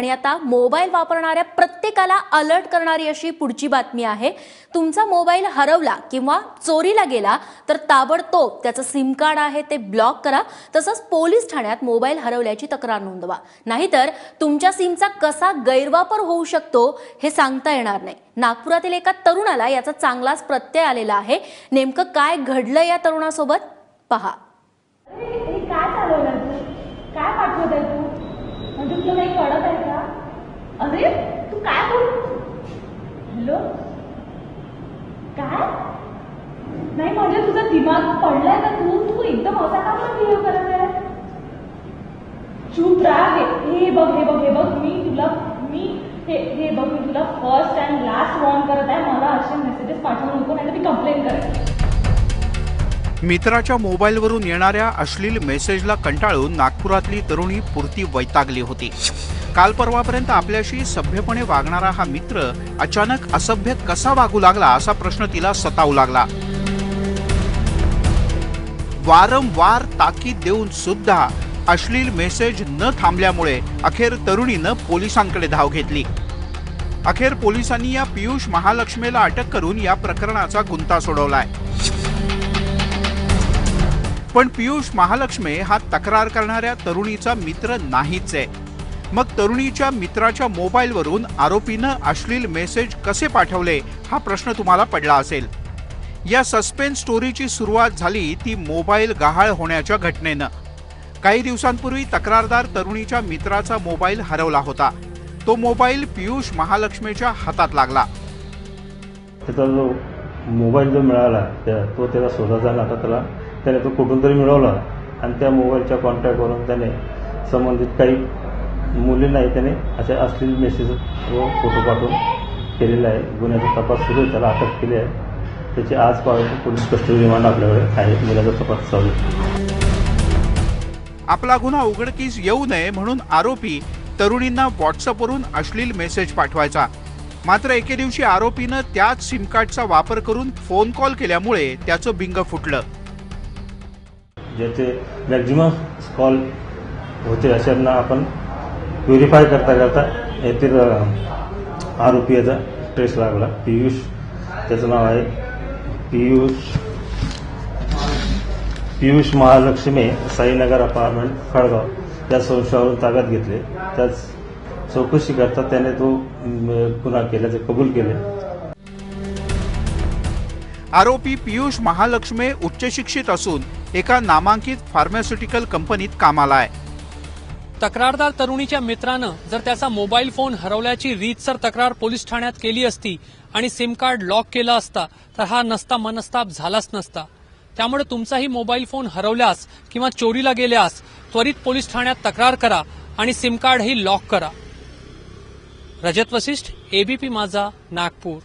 आणि आता मोबाईल वापरणाऱ्या प्रत्येकाला अलर्ट करणारी अशी पुढची बातमी आहे. तुमचा मोबाईल हरवला किंवा चोरीला गेला तर ताबडतोब त्याचं सिम कार्ड आहे ते ब्लॉक करा. तसंच पोलीस ठाण्यात मोबाईल हरवल्याची तक्रार नोंदवा. नाहीतर तुमच्या सिमचा कसा गैरवापर होऊ शकतो हे सांगता येणार नाही. नागपुरातील एका तरुणाला याचा चांगलाच प्रत्यय आलेला आहे. नेमकं काय घडलं या तरुणासोबत? पहा अरे, हे काय चालवलं तू काय पाठवत आहे तू म्हणजे तुला काही कळत आहे का अरे तू काय बोल? हॅलो? काय? नाही म्हणजे तुझा दिमाग पडलाय ना तू? तू एकदम असा का म्हणून बिहेव करत आहे चूप राहा हे बघ हे बघ हे बघ मी तुला मी हे हे बघ मी तुला फर्स्ट अँड लास्ट वॉर्न करत आहे. मला असे मेसेजेस पाठवू नको नाही तर मी कंप्लेंट करेन. मित्राच्या मोबाईलवरून येणाऱ्या अश्लील मेसेजला कंटाळून नागपुरातली तरुणी पुरती वैतागली होती. काल परवापर्यंत आपल्याशी सभ्यपणे वागणारा हा मित्र अचानक असभ्य कसा वागू लागला असा प्रश्न तिला सतावू लागला. वारंवार ताकीद देऊन सुद्धा अश्लील मेसेज न थांबल्यामुळे अखेर तरुणीनं पोलिसांकडे धाव घेतली. अखेर पोलिसांनी या पियुष महालक्ष्मीला अटक करून या प्रकरणाचा गुंता सोडवलाय. पण पियुष महालक्ष्मी हा तक्रार करणाऱ्या तरुणीचा मित्र नाहीच आहे. मग तरुणीच्या मित्राच्या मोबाईलवरून आरोपीनं अश्लील मेसेज कसे पाठवले हा प्रश्न तुम्हाला पडला असेल. या सस्पेन्स स्टोरीची सुरुवात झाली ती मोबाईल गहाळ होण्याच्या घटनेनं. काही दिवसांपूर्वी तक्रारदार तरुणीच्या मित्राचा मोबाईल हरवला होता. तो मोबाईल पियुष महालक्ष्मीच्या हातात लागला. त्याचा जो मोबाईल जो मिळाला त्या तो त्याला शोधायचा झाला आता त्याला त्याने तो कुठून तरी मिळवला. आणि त्या मोबाईलच्या कॉन्टॅक्टवरून त्याने संबंधित काही मुलींनाही त्याने असे अश्लील मेसेज व फोटो पाठवून केलेला आहे. गुन्ह्याचा तपास सुरू आहे. त्याला अटक केली आहे. त्याची आज पासून पोलीस कस्टडी रिमांड आपल्याकडे आहे. गुन्ह्याचा तपास चालू आहे. आपला गुन्हा उघडकीस येऊ नये म्हणून आरोपी तरुणींना व्हॉट्सअपवरून अश्लील मेसेज पाठवायचा. मात्र एके दिवशी आरोपीनं त्याच सिम कार्डचा वापर करून फोन कॉल केल्यामुळे त्याचं बिंग फुटलं. ज्याचे मॅक्झिमम कॉल होते अशांना आपण प्युरिफाय करता करता येथील आरोपी याचा ट्रेस लागला. पियुष त्याचं नाव आहे पियुष पियुष महालक्ष्मी साईनगर अपार्टमेंट खडगाव. या संशयावरून ताब्यात घेतले. त्याच चौकशी करता त्याने तो गुन्हा केल्याचे कबूल केले. आरोपी पियुष महालक्ष्मी उच्च शिक्षित असून एका नामांकित फार्मास्युटिकल कंपनीत कामाला आहे. तक्रारदार तरुणीच्या मित्रानं जर त्याचा मोबाईल फोन हरवल्याची रीतसर तक्रार पोलीस ठाण्यात केली असती आणि सिम कार्ड लॉक केला असता तर हा नसता मनस्ताप झालाच नसता. त्यामुळे तुमचाही मोबाईल फोन हरवल्यास किंवा चोरीला गेल्यास त्वरित पोलीस ठाण्यात तक्रार करा आणि सिम कार्डही लॉक करा. रजत वसिष्ठ एबीपी माझा नागपूर.